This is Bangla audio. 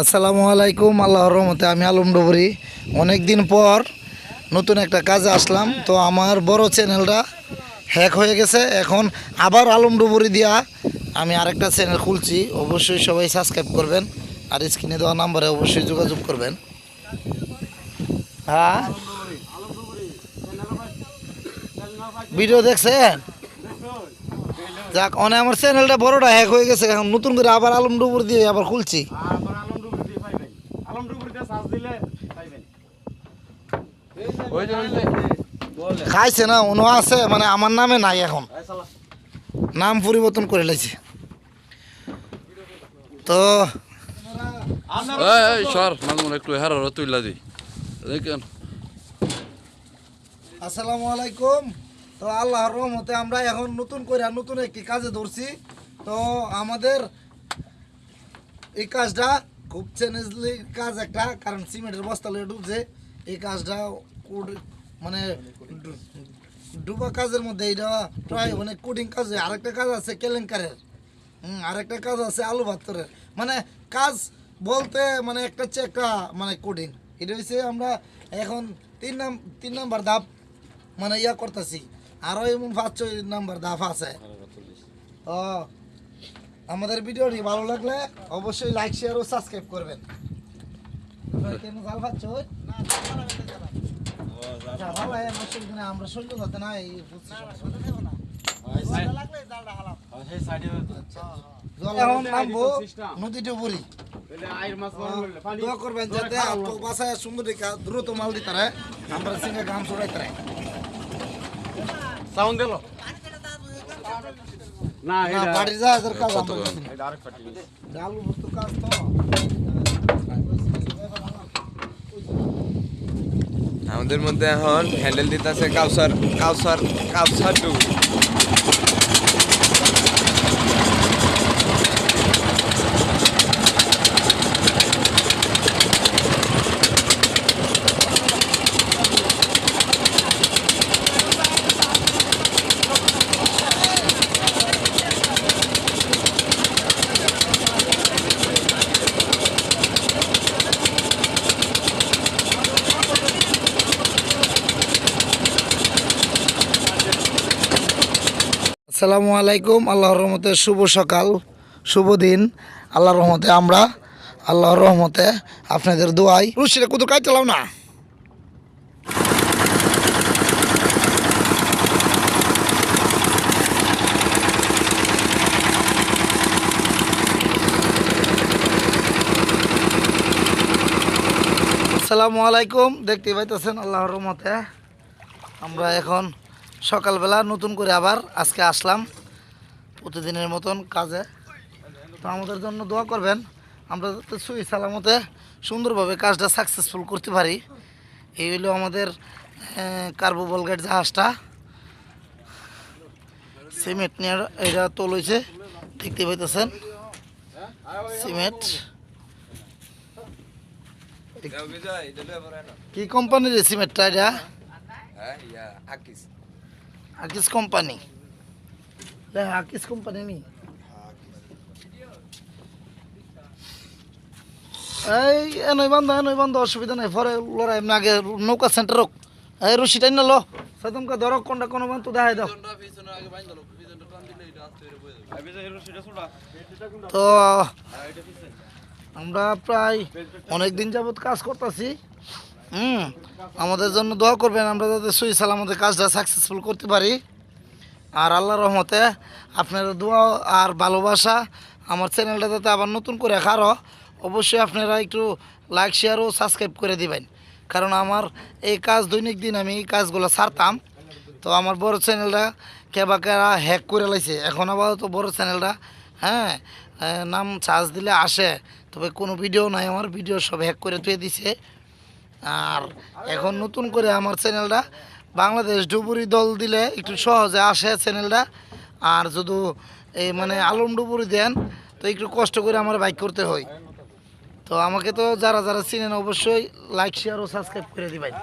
আসসালামু আলাইকুম, আল্লাহর রহমতে আমি আলম ডবরি। অনেক দিন পর নতুন একটা কাজে আসলাম। তো আমার বড় চ্যানেলটা হ্যাক হয়ে গেছে। এখন আবার আলম ডবরি দিয়া আমি আরেকটা চ্যানেল খুলছি। অবশ্যই সবাই সাবস্ক্রাইব করবেন আর স্ক্রিনে দেওয়া নাম্বারে অবশ্যই যোগাযোগ করবেন। হ্যাঁ? ভিডিও দেখছেন? যাক অনেক আমার চ্যানেলটা বড়টা হ্যাক হয়ে গেছে। এখন নতুন করে আবার আলম ডুবুর দিয়ে আবার খুলছি। খাইছে না উনো আছে মানে আমার নামে নাই এখন। নাম পরিবর্তন করে লাইছে। তো আপনার এই এই সর মামুন একটু হেরার তুইলা দি। দেখেন। আসসালামু আলাইকুম। তো আল্লাহর রহমতে আমরা এখন নতুন করে আর নতুন একটি কাজে ধরছি। তো আমাদের এই কাজটা খুব চ্যালেঞ্জলি কাজ একটা কারণ সিমেন্টের বস্তা লয়ে ডুবছে। এই কাজটা মানে ডুবা কাজের মধ্যে এটা প্রায় অনেক কোডিং কাজ হয়। আরেকটা কাজ আছে কেলেঙ্কারের। হুম আরেকটা কাজ আছে আলু ভাত্তরের। মানে কাজ বলতে মানে একটা হচ্ছে একটা মানে কোডিং। এটা হচ্ছে আমরা এখন তিন নাম তিন নাম্বার ধাপ মানে ইয়া করতেছি। আরও এমন পাঁচ ছয় নাম্বার ধাপ আছে। ও আমাদের ভিডিওটি ভালো লাগলে অবশ্যই লাইক শেয়ার ও সাবস্ক্রাইব করবেন। কেন জাল পাচ্ছ? আচ্ছা, আমরা সহ্য করতে না। এই বললে পানি দোয়া করবেন যাতে বাসায় সুন্দর দ্রুত মাল দিতে আমরা সিঙ্গে গাম ছড়াইতে সাউন্ড দিলো? না এটা যা আলু কাজ তো। আমাদের মধ্যে এখন হ্যান্ডেল দিতেছে কাউসার কাউসার কাউসার ডু আসসালামু আলাইকুম, আল্লাহর রহমতে শুভ সকাল, শুভ দিন। আল্লাহর রহমতে আমরা, আল্লাহর রহমতে আপনাদের দোয়াই রুশিরে কুদু চালাও না। আসসালামু আলাইকুম, দেখতে পাইতেছেন আল্লাহর রহমতে আমরা এখন সকালবেলা নতুন করে আবার আজকে আসলাম প্রতিদিনের মতন কাজে। তো আমাদের জন্য দোয়া করবেন আমরা যাতে সুই সালামতে সুন্দরভাবে কাজটা সাকসেসফুল করতে পারি। এই হলো আমাদের কার্বো বলগেট জাহাজটা। সিমেন্ট নিয়ে এটা তোল হয়েছে দেখতে পাইতেছেন? সিমেন্ট। কি কোম্পানির সিমেন্টটা এটা? হ্যাঁ ইয়া আকিস আকিস কোম্পানি। আকিস কোম্পানি নি। এই এনই বন্ধ এনই বন্ধ, অসুবিধা নাই, পরে লড়াই আগে নৌকা সেন্টার হোক। এই রশি টাইন লো। সেদমকে ধরক কোনটা কোনো বান তো দেখাই দাও। তো, আমরা প্রায় অনেক দিন যাবত কাজ করতেছি। হুম, আমাদের জন্য দোয়া করবেন, আমরা যাতে সুই সালামতে কাজটা সাকসেসফুল করতে পারি। আর আল্লাহ রহমতে আপনার দোয়া আর ভালোবাসা আমার চ্যানেলটা যাতে আবার নতুন করে খারো, অবশ্যই আপনারা একটু লাইক শেয়ার ও সাবস্ক্রাইব করে দিবেন। কারণ আমার এই কাজ দৈনিক দিন আমি এই কাজগুলো ছাড়তাম, তো আমার বড় চ্যানেলটা কেবা কেরা হ্যাক করে লাইছে। এখন আবার তো বড় চ্যানেলটা হ্যাঁ নাম চার্জ দিলে আসে, তবে কোনো ভিডিও নাই, আমার ভিডিও সব হ্যাক করে তুই দিছে। আর এখন নতুন করে আমার চ্যানেলটা বাংলাদেশ ডুবুরি দল দিলে একটু সহজে আসে চ্যানেলটা। আর যদি এই মানে আলম ডুবুরি দেন, তো একটু কষ্ট করে আমার বাইক করতে হয়। তো আমাকে তো যারা যারা চিনেন অবশ্যই লাইক শেয়ার ও সাবস্ক্রাইব করে দিবেন।